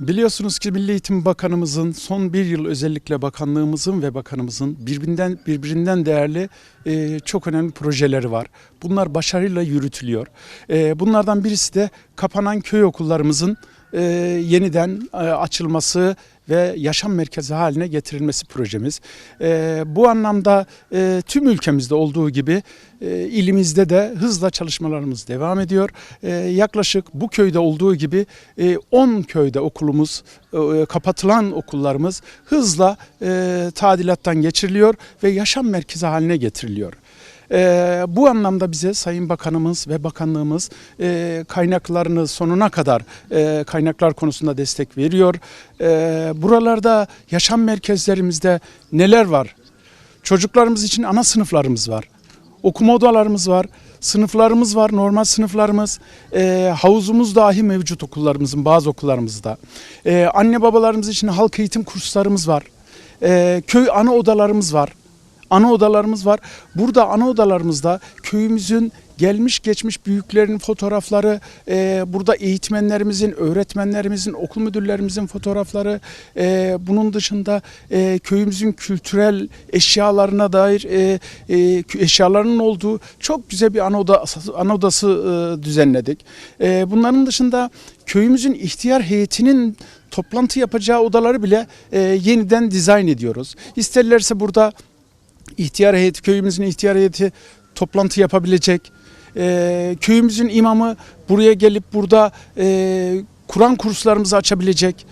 Biliyorsunuz ki Milli Eğitim Bakanımızın son bir yıl özellikle bakanlığımızın ve bakanımızın birbirinden birbirinden değerli e, çok önemli projeleri var. Bunlar başarıyla yürütülüyor. E, bunlardan birisi de kapanan köy okullarımızın e, yeniden e, açılması ve yaşam merkezi haline getirilmesi projemiz. E, bu anlamda e, tüm ülkemizde olduğu gibi e, ilimizde de hızla çalışmalarımız devam ediyor. E, yaklaşık bu köyde olduğu gibi e, 10 köyde okulumuz, e, kapatılan okullarımız hızla e, tadilattan geçiriliyor ve yaşam merkezi haline getiriliyor. Ee, bu anlamda bize Sayın Bakanımız ve Bakanlığımız e, kaynaklarını sonuna kadar e, kaynaklar konusunda destek veriyor. Ee, buralarda yaşam merkezlerimizde neler var? Çocuklarımız için ana sınıflarımız var. Okuma odalarımız var. Sınıflarımız var, normal sınıflarımız. Ee, havuzumuz dahi mevcut okullarımızın, bazı okullarımızda. Ee, anne babalarımız için halk eğitim kurslarımız var. Ee, köy ana odalarımız var ana odalarımız var. Burada ana odalarımızda köyümüzün gelmiş geçmiş büyüklerin fotoğrafları, e, burada eğitmenlerimizin, öğretmenlerimizin, okul müdürlerimizin fotoğrafları, e, bunun dışında e, köyümüzün kültürel eşyalarına dair e, e, eşyalarının olduğu çok güzel bir ana, oda, ana odası e, düzenledik. E, bunların dışında köyümüzün ihtiyar heyetinin toplantı yapacağı odaları bile e, yeniden dizayn ediyoruz. İsterlerse burada ihtiyar heyeti, köyümüzün ihtiyar heyeti toplantı yapabilecek. Ee, köyümüzün imamı buraya gelip burada e, Kur'an kurslarımızı açabilecek.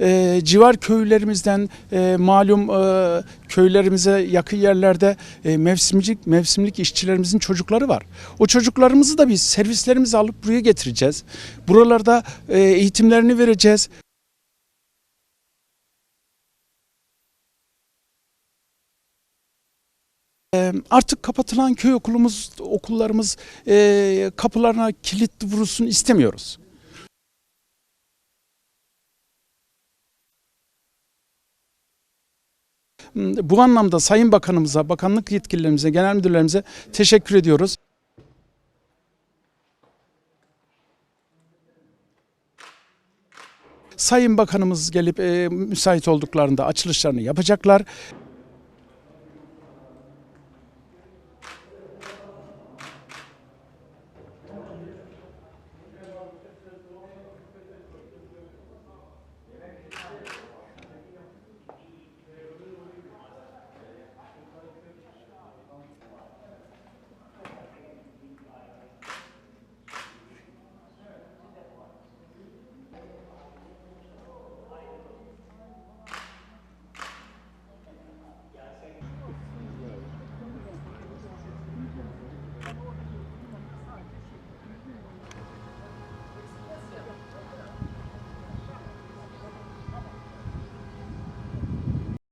Ee, civar köylerimizden e, malum e, köylerimize yakın yerlerde e, mevsimlik mevsimlik işçilerimizin çocukları var. O çocuklarımızı da biz servislerimizi alıp buraya getireceğiz. Buralarda e, eğitimlerini vereceğiz. Artık kapatılan köy okulumuz, okullarımız kapılarına kilit vurulsun istemiyoruz. Bu anlamda Sayın Bakanımıza, bakanlık yetkililerimize, genel müdürlerimize teşekkür ediyoruz. Sayın Bakanımız gelip e, müsait olduklarında açılışlarını yapacaklar.